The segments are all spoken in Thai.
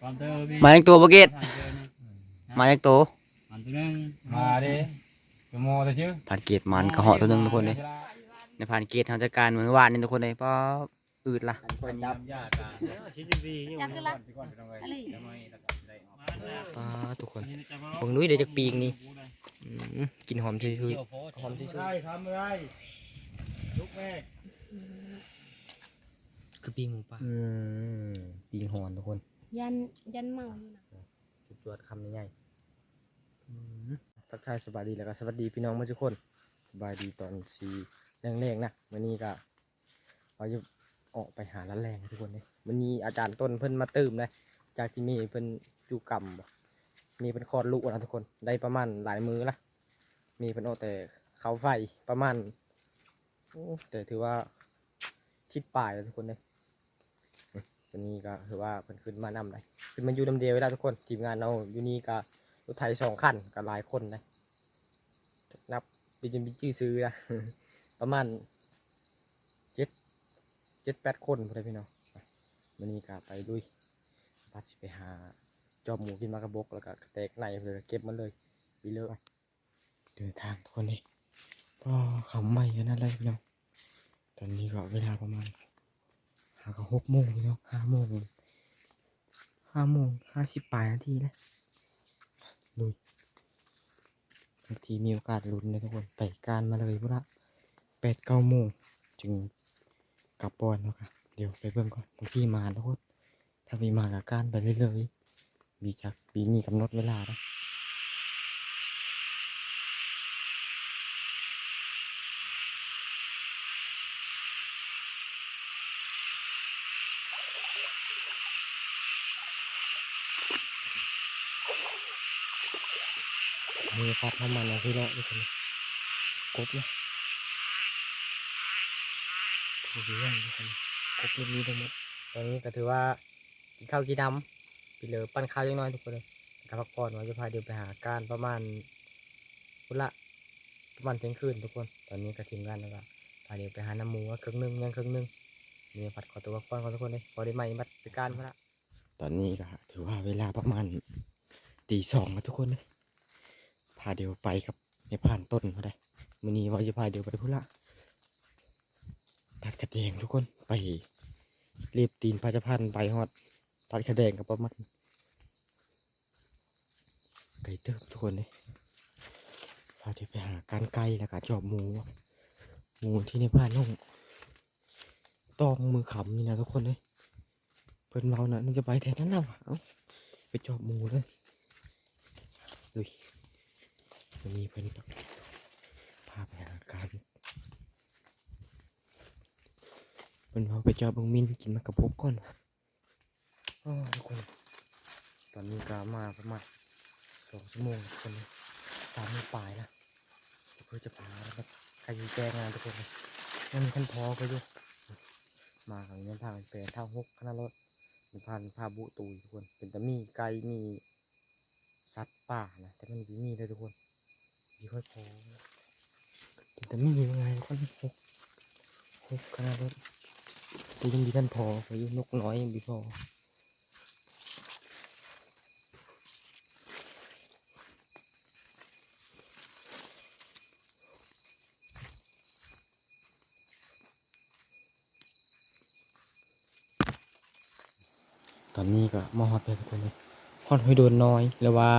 ความเติมมาจากตัวบ่เกตผ่านเจอนี่มาจากตัวผ่านตัวหนึงมาดิจะโมแต่ชื่อผ่านเกตมันกระเหาะตัวหนึงทุกคนเลยในผ่านเกตทางจัดการเมื่อวานนี่ทุกคนเลยเพราะอืดละคนจับยากกันชิ้นดีนี่อยากขึ้นละอะไรป้าทุกคนเบิ่งลุยเดี๋ยวจะปีกนี่อืมกินหอมชื่อหอมชื่อใช่ทำอะไรลุกแม่ คือปีกหมูป่าอืมปีกหอนทุกคนยันยันเมาอยู่นะจุดจวดคำใหญ่ทักทายสบายดีแล้วก็สวัสดีพี่น้องทุกคน สบายดีตอนสีแรงๆนะวันนี้ก็เราจะออกไปหาร้านแรงทุกคนเลยวันนี้อาจารย์ต้นเพิ่นมาตื่มเลยจากที่มีเพิ่นจูกรรมบ่มีเพิ่นคลอดลูกนะทุกคน ได้ประมาณหลายมือละมีเพิ่นเอาแต่เขาไฟประมาณโอ้แต่ถือว่าทิศปลายแล้วทุกคนเลย วันนี้ก็ถือว่าเพิ่นขึ้นมานำเลยขึ้นมาอยู่ลำเดียวไว้ได้ทุกคนทีมงานเราอยู่นี่ก็รถไทยสองคันกับหลายคนนะนับเป็นจนเป็นชื่อซื้อนะประมาณเจ็ดเจ็ดแปดคนพอดีพี่น้องวันนี้ก็ไปลุยพัดสิไปหาจอบหมูกินมากระบกแล้วก็แตกในเลยเก็บมันเลยไปเลยเดินทางทุกคนนี่ก็เขาใหม่กันนั่นเลยพี่น้องตอนนี้ก็เวลาประมาณ ก็หกโมงพี่น้องห้าโมงห้าโมงห้าสิบแปดนาทีแล้วลุยบางทีมีโอกาสลุ้นนะทุกคนไปการมาเลยพวกละแปดเก้าโมงจึงกลับบอลแล้วค่ะเดี๋ยวไปเบิ่งก่อนบางทีมาทุกคนถ้ามีมากับการไปเรื่อยๆมีจากปีนี้กำหนดเวลานะ มีพัดน้ำมันนะพี่เลาะทุกคนกบนะถูกเรื่องทุกคนกบเรื่องนี้ทั้งหมดตอนนี้ก็ถือว่ากินข้าวกินน้ำไปเหลือปั้นข้าวยังน้อยทุกคนเลยกับพักผ่อนว่าจะพาเดินไปหาการประมาณพุละประมาณเที่ยงคืนทุกคน ตอนนี้ก็ทีมงานแล้วก็พาเดินไปหาน้ำมูว่าครึ่งหนึงยังครึ่งหนึงมีผัดขอตัวก่อนขอทุกคนเลยพอได้ไหมบัดไปการพุละตอนนี้ก็ถือว่าเวลาประมาณตีสองแล้วทุกคนเลย พาเดียวไปกับในผ่านต้นมาได้มื้อนี้ว่าจะพาเดียวไปพุ่ละตัดกระเดงทุกคนไปรีบตีนพาจะพันไปฮอดตัดกระเดงกับประมาณไก่เติบทุกคนเลยพาเดียวไปหาการไก่แล้วก็จอบหมูหมูที่ในบ้านน้องตองมือขำนี่นะทุกคนเลยเพิ่นเมานะน่าจะไปแทนนั้นแล้วเอาไปจอบหมูเลย วันนี้เพิ่นก็พาไปหาการเพิ่นพาไปจอบังมินกินมากระพกก่อนอ้าวทุกคน ตอนนี้ก็มาประมาณสองชั่วโมงทุกคนเลยสามโมงปลายแล้วเพื่อจะพาแล้วใครจะแจ้งงานทุกคนเลยยังมีขั้นพอก็อยู่มาของเงินทางแปลนเท่าหกคณะรถมีพันพาบุตุยทุกคน เป็นแต่มีไก่มีสัตว์ป่านะแต่มันมีมีเลยทุกคน มีค่อยพอแต่ไม่มีไงก็หกหกขนาดรถแต่ยังมีท่านพอไปอยู่นกน้อยยังมีพอตอนนี้ก็มาฮอดไปทุกคนเลยฮอดห้อยโดนน้อยหรือว่า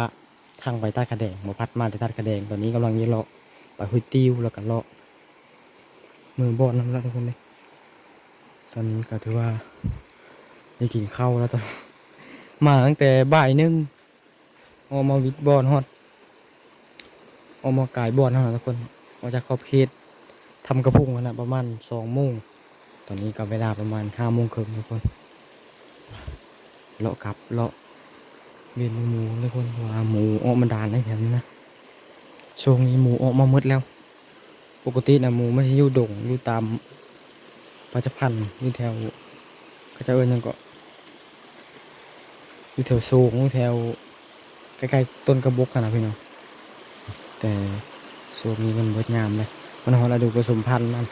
ทางไปใต้กระแดงมาพัดมาแต่ใต้กระแดงตอนนี้กำลังยีเลาะไปหุยติ้วแล้วก็เลาะมือบอลนั่นแหละทุกคนเลยตอนนี้ก็ถือว่าได้กินข้าวแล้วตอนมาตั้งแต่บ่ายหนึงออกมาวิดบอลฮอดออกมากายบอลฮะทุกคนมาจากขอบเขตทำกระพุ้งกันนะประมาณสองโมงตอนนี้ก็เวลาประมาณห้าโมงครึ่งทุกคนเลาะกลับเลาะ เวียนหมูเลยคนว่าหมูออกมาดานได้แถมนี้นะช่วงนี้หมูออกมาหมดแล้ว ปกตินะหมูไม่ใช่อยู่ดงอยู่ตามปัจพันธ์อยู่แถวก็จะเอิญยังก็อยู่แถวสูงอยู่แถวใกล้ๆต้นกระบกกันนะพี่น้องแต่ช่วงนี้มันเบิดงามเลยมันหอเราดูผสมพันธุ์มัน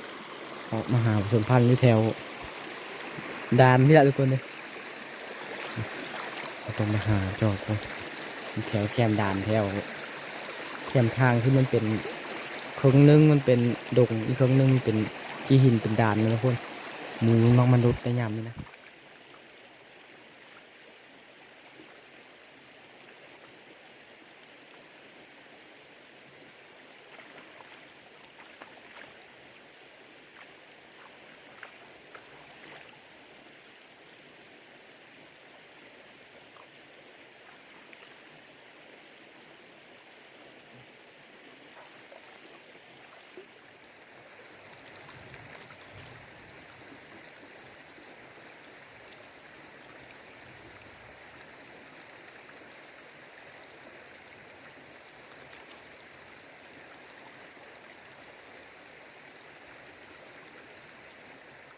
ออกมาหาผสมพันธุ์อยู่แถวดานที่ละทุกคนเลย ต้องมาหาจอบก่อนแถวแคมด่านแถวแคมทางที่มันเป็นเครื่องนึงมันเป็นดงอีกเครื่องนึงมันเป็นที่หินเป็นด่านนะทุกคนหมูน้องมนุษย์ในยามนี้นะ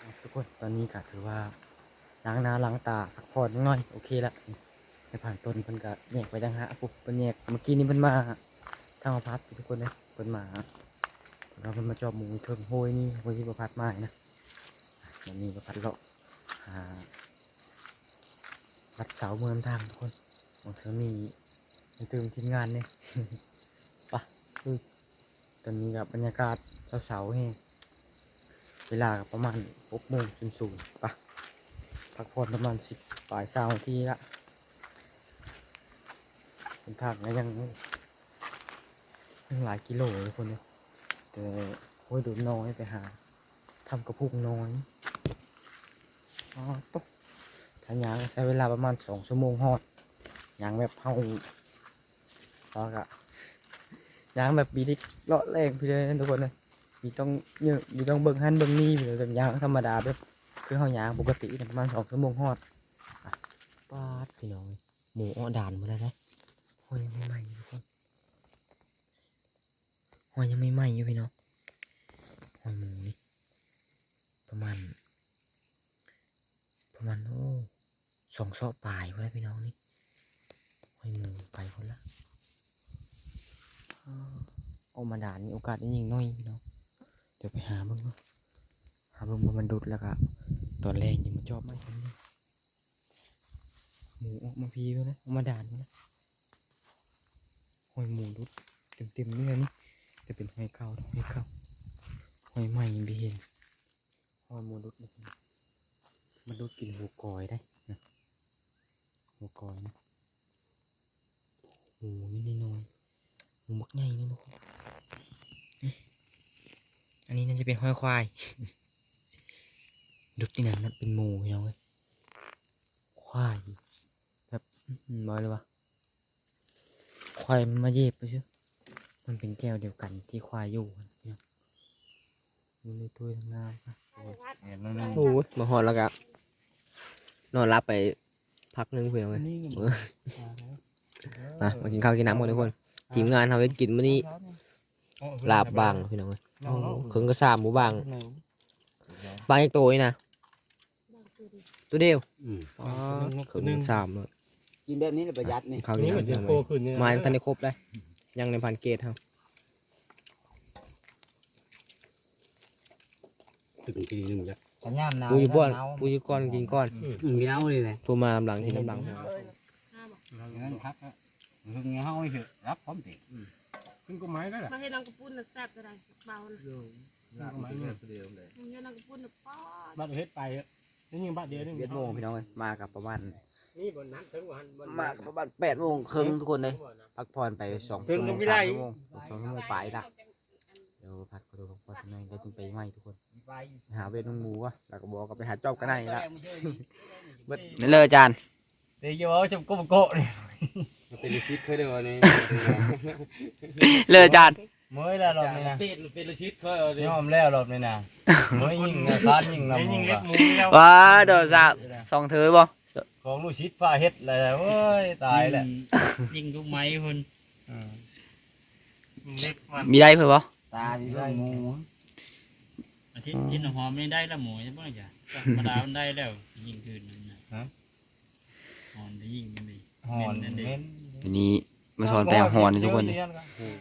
ทุ กคนตอนนี้ก็ถือว่าล้างหน้าล้างตาพักผ่อนนิดหน่อยโอเคละไปผ่านต้นเพิ่นก็แยกไปดังฮะปุ๊บเพิ่นแยกเมื่อกี้นี้เพิ่นมาทางมาพัดทุกคนเลยเพิ่นมาเราเพิ่นมาจอบหมูเทิงโหยนี่เพิ่นที่ประพัดไมานะมันมีประพัดเลาะหาวัดเสาเมืองทางทุกคนบางทีมีมีตื่มทีมงานเนี่ยปะคือตอนนี้กับบรรยากาศเสาๆแห้ง เวลาประมาณหกโมงเป็นศูนย์ปะพักผ่อนประมาณสิบปลายสามนาทีละเป็นทางก็ยังยังหลายกิโลเลยคนเนี้ยแต่โอ้ยดูน้อยไปหาทำกระพุ้งน้อยอ๋อตกถ้ายางใช้เวลาประมาณสองชั่วโมงฮอดยางแบบเฮาแล้วก็ยางแบบบีดิกเลาะแรงพี่เลยทุกคนเลย มีต้องเยอะมีต้องเบิ่งหันเบิ่งนี่หรือแบบยางธรรมดาแบบคือเฮายางปกติเนี่ยประมาณสองชั่วโมงฮอดอะปาดพี่น้องหมูอ้อด่านหมดแล้วนะหอยยังไม่ไหม้อยู่ทุกคนหอยยังไม่ไหม้อยู่พี่น้องหอยหมูนี่ประมาณ ประมาณโอ้สองซอกปลายพอแล้วพี่น้องนี่หอยหมูไปคนละอ้าวเอามาด่านนี่โอกาสได้ยิงน้อยพี่น้อง เดี๋ยวไปหาเบิ่งหาเบิ่งว่ามันดุดแล้วก็ตอนแรกยังมาจอบมันกันเลยหมูออกมาพีแล้วนะออกมาด่านนะหอยหมูดุดเต็มๆนี่เลยนี่จะเป็นหอยเก่าหอยเก่าหอยใหม่ยังไม่เห็นหอยหมูดุดมันดุดกินหัวกอยได้นะหัวกอยนะหมูนี่น้อยๆหมูมักใหญ่นี่ทุกคนอันนี้น่า จะเป็นห้อยควาย ดุที่นั่นมันเป็นหมูเนาะเว้ยควายแบบอื้อหือบอกเลยวะควายมันมาเย็บไปเชื่อมันเป็นแก้วเดียวกันที่ควายอยู่เนี่ยอยู่ในถ้วยทางหน้าปะเห็นแล้วนึงโอ้ยมาหอดแล้วก็นอนรับไปพักหนึงเพื่อนเลยนี่เอออะมากินข้าวกินน้ำกันทุกคน ทีมงานทำให้กินมื้อนี้ ลาบบางพี่น้องเอ้ยโอ้ครึ่งก็สามหมูบางบางอีกตัวนี่นะบางตัวดิตัวเดียวอืมอ๋อครึ่งสามเลยกินแบบนี้เลยประหยัดนี่ข้าวกินน้ำกันเลยมาทันได้ครบเลยยังในพันเกตครับถึงทีนึงจ้ะขยามหนาวปูอยู่บ้านหวปูอยู่ก้อนกินก้อนมีเอาเลยแหละปูมาหลังที่น้ำหลังห้าบอกงั้นพักแล้วถึงเฮาไม่ถึงรับพร้อมติ ขึ้นก็ไม้ได้แหละมาให้นางกระปุ้นน่ะแซ่บก็ได้เบานะไม้เนี่ยเดียวเลยมันให้นางกระปุ้นน่ะป๊อดบ้านเฮ็ดไปนี่ยิงบ้านเดียวนี่เจ็ดโมงพี่น้องเลยมากับประมาณนี่บนนั้นถึงวันมากับประมาณแปดโมงครึ่งทุกคนเลยพักผ่อนไปสองชั่วโมงสามชั่วโมงสองชั่วโมงไปละเดี๋ยวพักก็ดูพักผ่อนหน่อยเดี๋ยวจึงไปไหมทุกคนไปหาเวทน้องหมูวะแล้วก็บอกก็ไปหาจอบกันได้ละนี่เลยอาจารย์เดี๋ยวเอาชมกุ้งโกะนี่ เป็นลิซิตเคยได้บ่นี่เลยอาจารย์เมื่อยแล้วรอบนี้นะเป็นเป็นลิซิตเคยเอาดิยอมแล้วรอบนี้นะเมื่อยยิงนะคานยิงลำยิงเล็บหมูแล้วว้าเดี๋ยวจะสองเธอบ่ของลูกชิดฟ้าเฮ็ดเลยเว้ยตายแหละยิงลูกไม้คนยิงเล็บมันมีได้เพื่อบ่ตาดีด้วยหมูอาทิตย์ที่หอมไม่ได้ละหมูใช่ป่ะจ้ะธรรมดามันได้แล้วยิงคืนนึงนะหอมได้ยิงกันดิ หอนเน้นเน้นทีนี้มาสอนแปลงหอนทุกคนเลย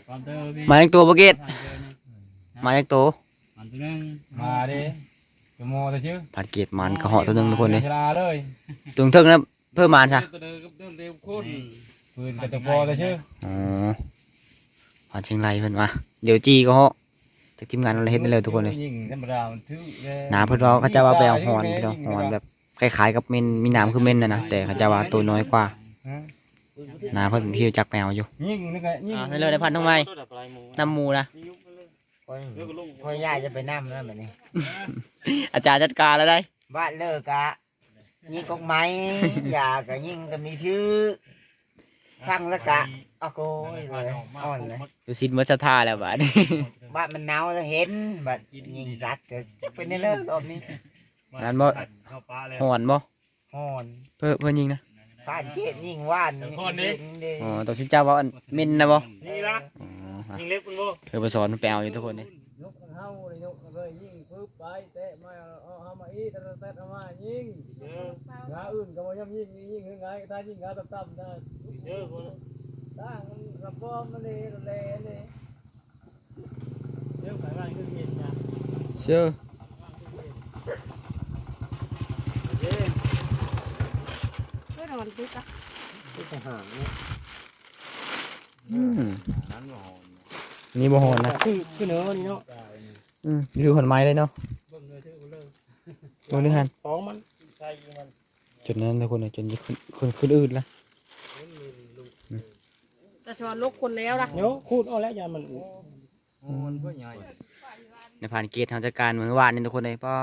ความเติมมาจากตัวปะเกตมาจากตัวอันตัวนึงมาดิจะโมแต่ชื่อผัดเกตมันกระเหาะตัวหนึงทุกคนเลยชนะเลยตัวเทิงนะเพิ่มมาซะตัวเดิมกับเดิมเร็วคนปืนกระตะพอเลยชื่ออ๋อผ่านเชียงรายเพิ่นมาเดี๋ยวจีก็เหาะจากทีมงานเราเฮ็ดได้เลยทุกคนเลยยิงธรรมดามันถือแย่หนาเพิ่นว่าเขาจะว่าไปเอาหอนพี่น้องหอนแบบคล้ายๆกับเมนมีหนามคือเมนน่ะนะแต่เขาจะว่าตัวน้อยกว่าฮะห นาเพิ่นพี่จักแมวอยู่ ยิงนี่ก็ยิงอ่าไม่เลยได้พันทำไมนำหมูนะ คอยคอยย่าจะไปนั่แล้วแบบนี้ อาจารย์จัดการแล้วได้ บ้านเลิกกะยิงกกไม้ยากะยิงก็มีถือฟังแล้วกะเอาโกยเลยอ่อนเลยดูซินมัชท่าแล้วบัดนี้บ้านมันหนาวแล้วเห็นบัดยิงสัตว์ก็จะเป็นในเลิกรอบนี้นั้นบ่หอนบ่หอน เพิ่นเพิ่นยิงนะ ผ่านเกตยิงว่านเห็นเด้อ๋อตัวชิเจ้าว่าอันเมนนะบ่นี่ละอ๋อยิงเล็บคุณบ่เธอไปสอนไปเอาอยู่ทุกคนนี่ยกเฮาเลยยกเลยยิงปึ๊บไปเตะมาเอาเฮามาอีตะตะตะมายิงงาอื่นก็บ่ย่ำยิงยิงคือไงถ้ายิงงาต่ำๆนะเยอะคนตั้งกระป๋อมมันเลยเลยเลยเดี๋ยวไปบ้านคือเย็นนะเชื่อ เพื่อ นอนปุ๊บอะอืมนี่บ่หอนนะคือคือเนื้อนี่เนาะอืมนี่คือหอนไม้เลยเนาะเบิ่งเลยชื่อเบิ่งดูนี่ฮันของมันใส่มันจนนั้นทุกคนน่ะจนขึ้นขึ้นขึ้นอืดละแต่ชวนลกคนแล้วล่ะเดี๋ยวคูดเอาแล้วยามันมันก็ใหญ่ในผ่านเกตทางจัดการเมื่อวานนี่ทุกคนเลยป้อ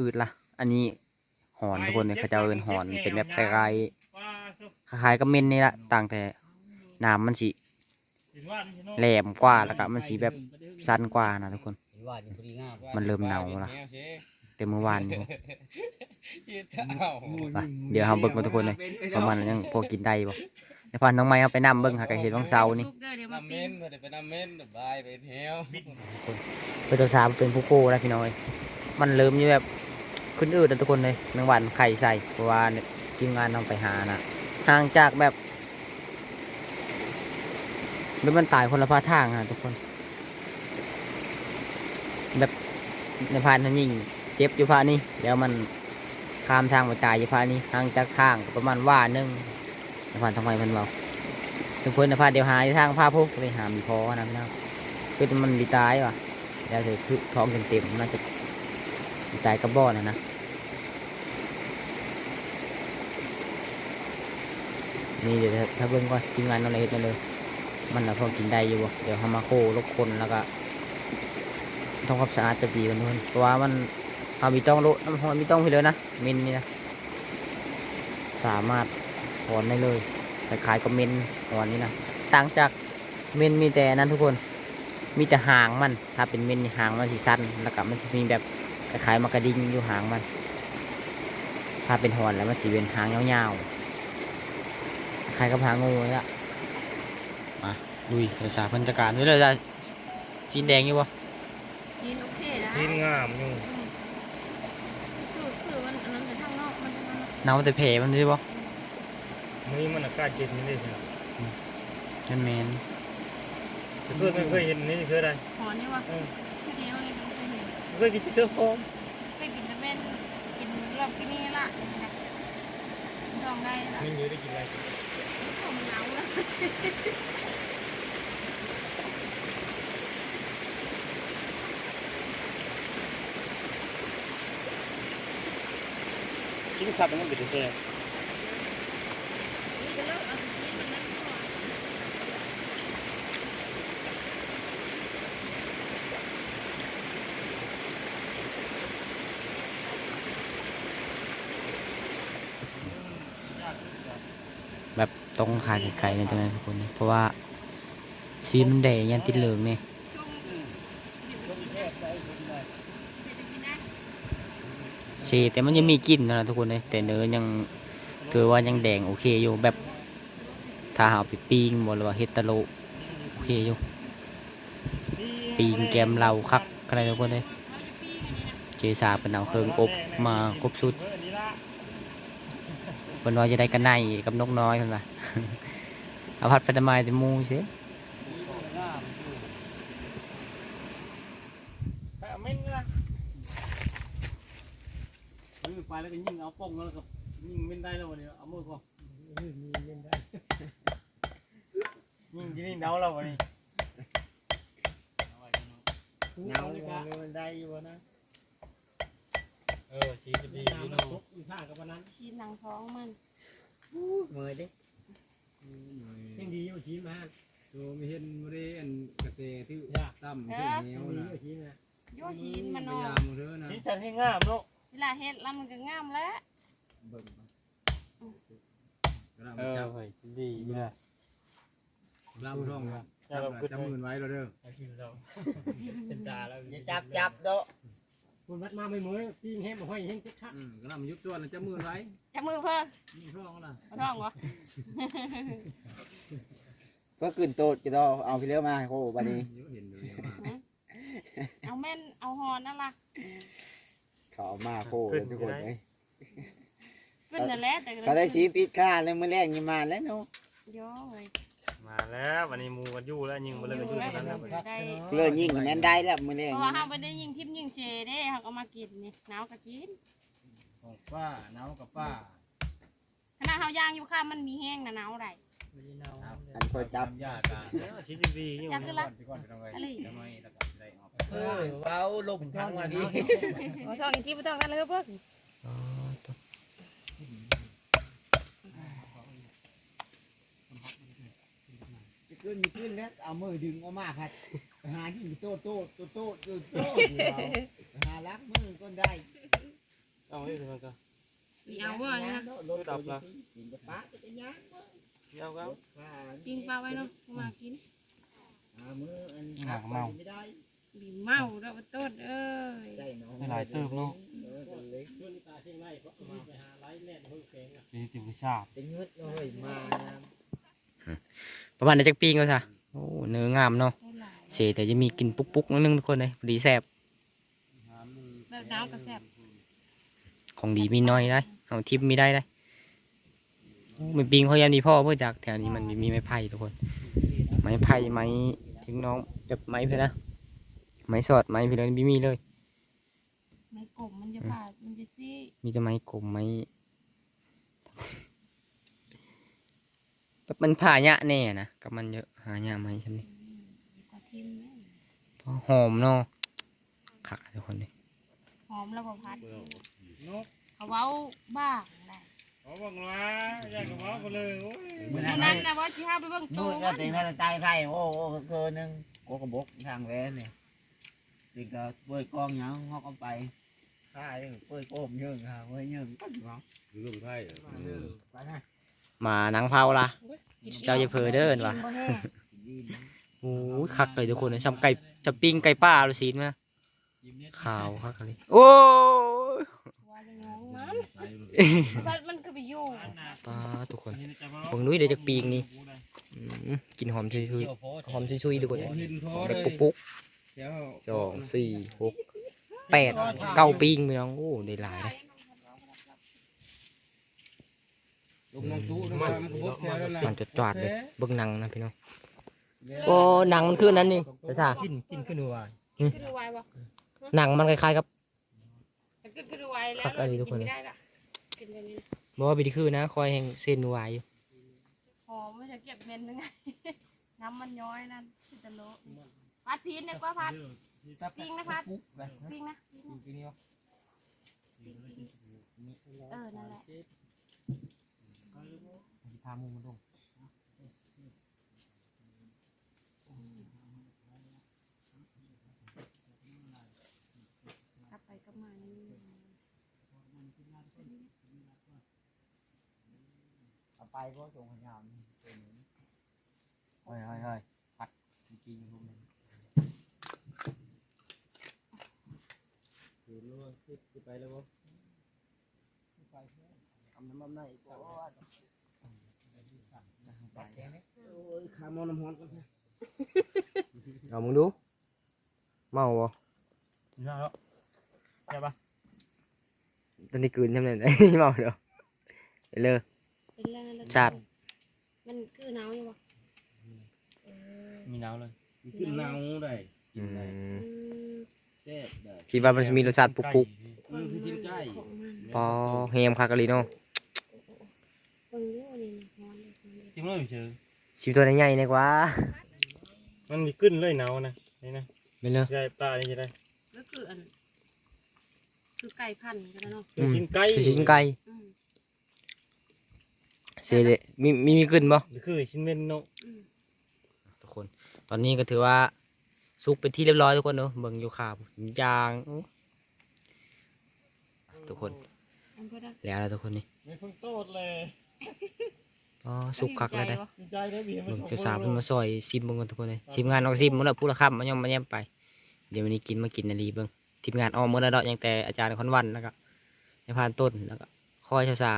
อืดละอันนี้ หอนทุกคนเลยเขาจะเอาเอินหอนเป็นแบบคล้ายๆคล้ายๆกับเมนนี่ละต่างแต่น้ำมันสีแหลมกว่าแล้วก็มันสีแบบสั้นกว่านะทุกคนว่าอยู่พอดีงามมันเริ่มเน่าละแต่เมื่อวานนี่เอ้าไปเดี๋ยวเราเบิ่งมาทุกคนเลยประมาณยังพอกินได้บ่ในผ่านน้องไม้เอาไปนํเบิ่งหาก็เห็นวังเสาร์นี่ลูกเด้อเดี๋ยวมาน้ำปีเม้นนมาได้ไปน้ำเม้นบายไปเที่ยวเพื่อตัวสามเป็นผู้โก้แล้วพี่น้อย มันเริ่มอยู่แบบ ขึ้นอืดทุกคนเลยแมงวันไข่ใส่เพราะว่าทีมงานนำไปหานะห่างจากแบบหรือมันตายคนละพาทางอะทุกคน แบบในพานนั้นยิ่งเจ็บอยู่พานี่เดี๋ยวมันข้ามทางไปตายอยู่พานี่ห่างจากทางประมาณว่านึงในพานทำไมมันเบาถึงเพื่อนในพานเดี๋ยวหาอยู่ทางพาพวกไปหามีพอนะพี่น้องคือมันมีตายว่ะยาเสพคือท้องเต็มๆน่าจะ ตายกระบอกนะนะนี่เดี๋ยวถ้าเบิ่งก่อนทีมงานนอนเฮ็ดมาเลยมันน่ะพอกินได้อยู่บ่เดี๋ยวทำมาโคลกคนแล้วก็ทำความสะอาดจะดีกว่านู้นเพราะว่ามันเอามีต้องโลน้ำหอมมีต้องไปเลยนะเมนนี่นะสามารถถอนได้เลยคล้ายกับเมนถอนนี่นะต่างจากเมนมีแต่นั้นทุกคน มีแต่หางมัน ถ้าเป็นเม็นนี่หางมันสิสั้นแล้วก็มันจะมีแบบ คล้ายๆมากระดิ่งอยู่หางมัน ถ้าเป็นหอนแล้วมันสิเป็นหางยาวๆคล้ายกับหางงูนี่ละมาลุยเดี๋ยวสาเพันจัดการด้วยเลยจ้ะสีแดงอยู่บ่ยินโอเคนะชิ้นงามอยู่คือคือมันอันนั้นเป็นทางนอกมันทางนอกเนาแต่แผลมันใช่บ่นี่มันอากาศเย็นนี่ได้ใช่ไหมนั่นแมนเพื่อนไม่เคยเห็นนี่คืออะไรหอนนี่วะคือเดียวนี่เป็น เคยเห็นเคยกินเจ้าของไปกินแต่เป็นกินรอบกินนี่ละลองได้ละมีอยู่ได้กินอะไรผมหนาวละชิ้นสัตว์มันเป็นเช่นี่ก็เลิกเอาสิมันนั่นก่อน แบบ ตรงขายไกลๆนตรงนั้นทุกคนนี่เพราะว่าสีมันแดงยันติดเหลืองนี่เชแต่มันยังมีกลิ่นนะทุกคนเลยแต่เนื้อยังถือว่ายังแดงโอเคอยู่แบบถ้าเอาไปปิ้งบ่หรือว่าเฮตโลโอเคอยู่ปิ้งแกมเราคักอะไรทุกคนเลยเจสาเป็นเอาเครื่องอบมาครบสุดเป็นว่าจะได้กันในกับนกน้อยเพิ่นว่า เอาพัดไฟตะไม้แต่หมูเสียเม้นนะไปแล้วก็ยิงเอาป้องแล้วก็ยิงเป็นได้แล้ววันนี้เอามือพอยิงยิงได้ยิงที่นี่เนาแล้ววันนี้เอาไว้ข้างนอกเงามันได้อยู่นะเออสีก็ดีพี่น้องอีกข้างกับวันนั้นชีหนังท้องมันมือดิ ยังดีอยู่ชิ้นมาดูไม่เห็นไม่ได้อันกระเตที่ยากตั้มเอที่อเหนียวยังดีนะอยู่ชิ้นนะโยชีนมันพเนยายาอะมเถอะนะชิ้นฉันให้งามเนาะเวลาเฮ็ดแล้วมันก็งามแล้วเบิ่งเออเฮ้ยดีอยู่นะลำร่องครับจับมือไว้แล้วเด้อไอ้พิมพ์เราเป็นตาแล้วอย่าจับจับโด คุณวัดมาไม่เหมือนปิ้งแห้งมาห้อยแห้งชักชักอืมกระลำยุบส่วนแล้วจับมือไว้จับมือเพิ่นนี่ร่องล่ะเอาท้องวะก็ขึ้นโตดกี่ดอเอาพี่เลี้ยวมาโอ้บัดนี้เดี๋ยวเห็นเลยมาเอาแม่นเอาหอนนั่นล่ะเขาเอามาโค้เลยทุกคนเลยขึ้นนั่นแหละแต่เขาได้สีปิดค่าเลยมือแรกยิงมาแล้วเนาะ โย่เลย มาแล้ววันนี้มูกันยู่แล้วยิงมาเลยกันยู่กันแล้วได้ เลื่อนยิงกับแม่นได้แล้วมือแรกเพราะว่าเฮาบ่ได้ยิงทิพย์ยิงเชเด้เฮาก็มากินนี่หนาวก็กินของป้าหนาวกับป้าขณะเฮาย่างอยู่ข้ามมันมีแห้งน่ะหนาวได้อันคอยจับยากกันชิ้นดีๆนี่อยากขึ้นละก่อนไปตรงไหนอะไรทำไมแล้วก็ได้ออกเออเว้าลมทั้งวันนี้ เอาท้องอีกทีบ่ต้องกันเลยเพิ่นอ๋อตัว จะ ขึ้นขึ้นแล้วเอามือดึงออกมาพัดหาที่โตโตโตโตโตโตหาล้างมือก็ได้เอาให้ถึงกันมีเอาบ่นะรถดับละกินกับป้าจะเป็นยังเอาครับปิ้งปลาไว้เนาะมากินหามืออันไม่ได้บีเมาแล้วต้นเอ้ยได้น้องหลายเติมเนาะช่วงมีตาเชียงไร่ก็มาไปหาไล่แน่นห้อแข็งอะดีจิ๋วชาบจะงึดเลยมา ประมาณได้จักปีก็ซะโอ้เนื้องามเนาะได้หลายเสแต่จะมีกลินปุ๊กๆนิดนึงทุกคนเลยดีแซ่บแบบหนาวก็แซ่บของดีมีน้อยได้เอาทิพย์มีได้ได้โอ้มันปิงเขายันดีพ่อเพื่อจากแถวนี้มันมีไม้ไผ่ทุกคน ไม้ไผ่ไม้ถึงน้องแบบไม้เพื่อนนะไม้สอดไม้เพื่อนบีมีเลย ไม่กลมมันจะผ่าดมันจะซี่มีแต่ไม้กลมไม้ แบบมันผ่าหยะแน่นะกับมันเยอะหาหยะไม้ใช่ไหมกว่าทิมแม่เพราะหอมเนาะขาทุกคนเลยหอมแล้วก็พัดเขาเว้าบ้างได้เขาบอกว่าอยากกับว่าไปเลยโอ้ยมือวันนั้นั้นนนะว่าสิเฮาไปเบิ่งมืตู้อก็ติงให้ตายไพ่โอ้โอ้เกินนึงโกกระบอกทางแวนเนี่ยติงก็ป่วยกองยังงอกไปข้าเองป่วยโกมยังฮะป่วยยังก็เนาะเรื่องไพ่ไปนะ มาหนังเผาละเจ้าอย่าเผลอเด้อว่ะดีนะโอ้ยคักเลยทุกคนเลยชำไก่จะปิ้งไก่ป้าลูซีนมายิ้มเนี่ยขาวคักเลยโอ้ยว่าจะงงมันมันก็ไปอยู่ปลาทุกคนเบิ่งนุ้ยเดี๋ยวจะปีกนี่อืมกลินหอมชุยๆหอมชุยๆทุกคนเลยหินพอหอมเลแบบยปุ๊กเดี๋ยวๆสองสี่หกแปดเก้าปิ้งพี่น้องโอ้ได้หลายเลย ลงน้ำตู้น้ำมันก็บดแค่นั้นแหละมันจะจวดเลยเบิ่งหนังนะพี่น้องโอ้หนังมันคือนั้นนี่ภาษากินกินขึ้นหัวขึ้นดูไวบ่หนังมันคล้ายๆกับจะขึ้นขึ้นดูไวแล้วครับอันนี้ทุกคนไม่ได้ละกินแบบนี้บ่ว่าบิดคือนะ คอยแห่งเส้นวายอยู่หอมมันจะเก็บเม็ดนึงไงน้ำมันย้อยนั่นที่จะโลพัดพีนเนี่ยกว่าพัดปิ้งนะพัดปิ้งนะปิ้งนะเออนั่นแหละทามุมันลงกลับไปกลับมานี่เอาไปก็ส่งขยายามเฮ้ยเฮ้ยเฮ้ยปัดจริงๆทุกคนถือรู้ที่ไปแล้วบ่ทำน้ำมันไหนก็ไป ขามอน้ำหอนก็ใช่เอามึงดู เมาบ่ยังแล้วใช่ปะตอนนี้กลืนใช่ไหมไอ้เมาเดี๋ยวไปเลย เป็นเรื่องนั้นชาติ มันคือหนาวอยู่บ่เออมีหนาวเลยขึ้นเนาได้อืมอืมแซ่บได้ คิดว่ามันจะมีรสชาติปุ๊กอืมคือชิ้นใกล้ของมันๆปอเฮมคากะลีโน่ จิ้มเลยเฉยชิมตัวใหญ่ๆดีกว่ามันมีขึ้นเลยหนาวนะนี่นะเป็นเลยยายปลานี่จะได้ก็คืออัน คือไก่พันธุ์กันนะเนาะคือชิ้นไก่ชิ้นไก่อืมเสียเลยมีมีมีขึ้นบ่หรือคือชิ้นเม่นเนาะอืมทุกคน ตอนนี้ก็ถือว่าสุกเป็นที่เรียบร้อยทุกคนเนอะเบิ่งอยู่ขาบยางอู้ทุกคนอันก็ได้แล้วแล้วทุกคนนี่ไม่เพิ่งโตดเลย อ๋อสุกคักแล้วได้ดีใจได้บีเบิ่งเจ้าสาวเพิ่นมาซอยซิมเบิ่งกันทุกคนเลยทีมงานออกซิมหมดแล้วผู้ละคำมันยังมาแย่มไป เดี๋ยววันนี้กินมากินนาลีเบิ่งทีมงานออกหมดแล้วเนาะยังแต่อาจารย์คอนวันแล้วก็ในพานต้นแล้วก็คอยเจ้าสา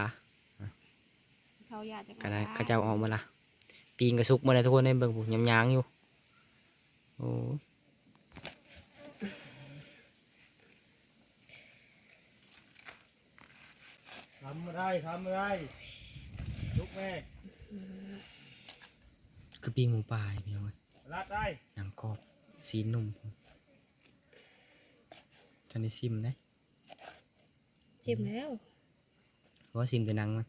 เขาอยากจะก็ได้เข้าเจ้าออกมาละปีงกระสุกมาเลยทุกคนได้เบิ่งผู้ยำยางอยู่โอ้ยทำมาได้ทำมาได้ลุกแม่ คือปีงหมูป่าพี่น้องเอ้ยรัดได้หนังกรอบสีนุ่มทันได้ซิมนะเจ็บแล้วเพราะว่าซิมแต่หนังมัน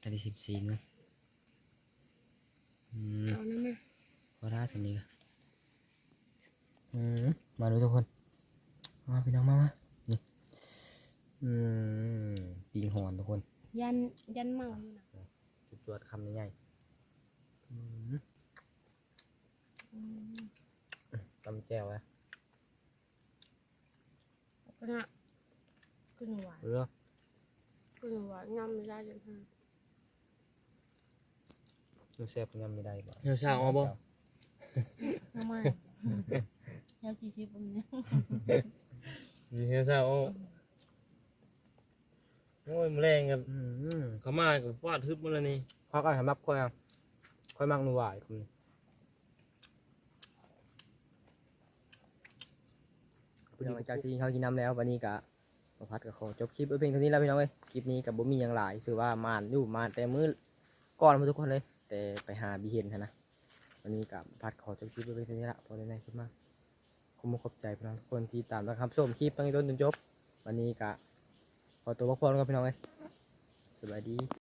ทันได้ซิมซีนมันอืมเอานั่นมาพอได้ตรงนี้ก็อืมมาดูทุกคน มาพี่น้องมามานี่อืมปีงหอนทุกคน ยันยันเมาอยู่นะจุดจวดคำใหญ่ๆอืมอืมตำแจ่วนะก็น่ะก็หนหวานเรือก็หนหวานยำไม่ได้จนห้าดูแซ่บยังไม่ได้บ่เดี๋ยวเช้าเอาบ่ ทำไม ยาวจีซีปุ่มเนี่ย มีเดี๋ยวเช้าเอา โอ้ยแมลงกับอืมเขามากับฟาดทึบมาแล้วนี่พักกันสำหรับค่อยอะค่อยมักหนูหวายคุณหลังจากที่เขากินน้ำแล้ววันนี้กะประพัดกับขอจบคลิปไว้เพียงเท่านี้แล้วพี่น้องเอ้ยคลิปนี้กับบ่มีอย่างหลายคือว่ามานอยู่มานแต่มือก่อนมาทุกคนเลย แต่ไปหาบีเห็นหั้นนะวันนี้กับพัดขอจบคลิปไว้เพียงเท่านี้ละพอได้ไหนคลิปมากขอบคุณขอบใจพี่น้องทุกคนที่ตามนะครับชมคลิปตั้งแต่ต้นจนจบ วันนี้กะ ขอตัวพักผ่อนกับพี่น้องเอ้ยสวัสดี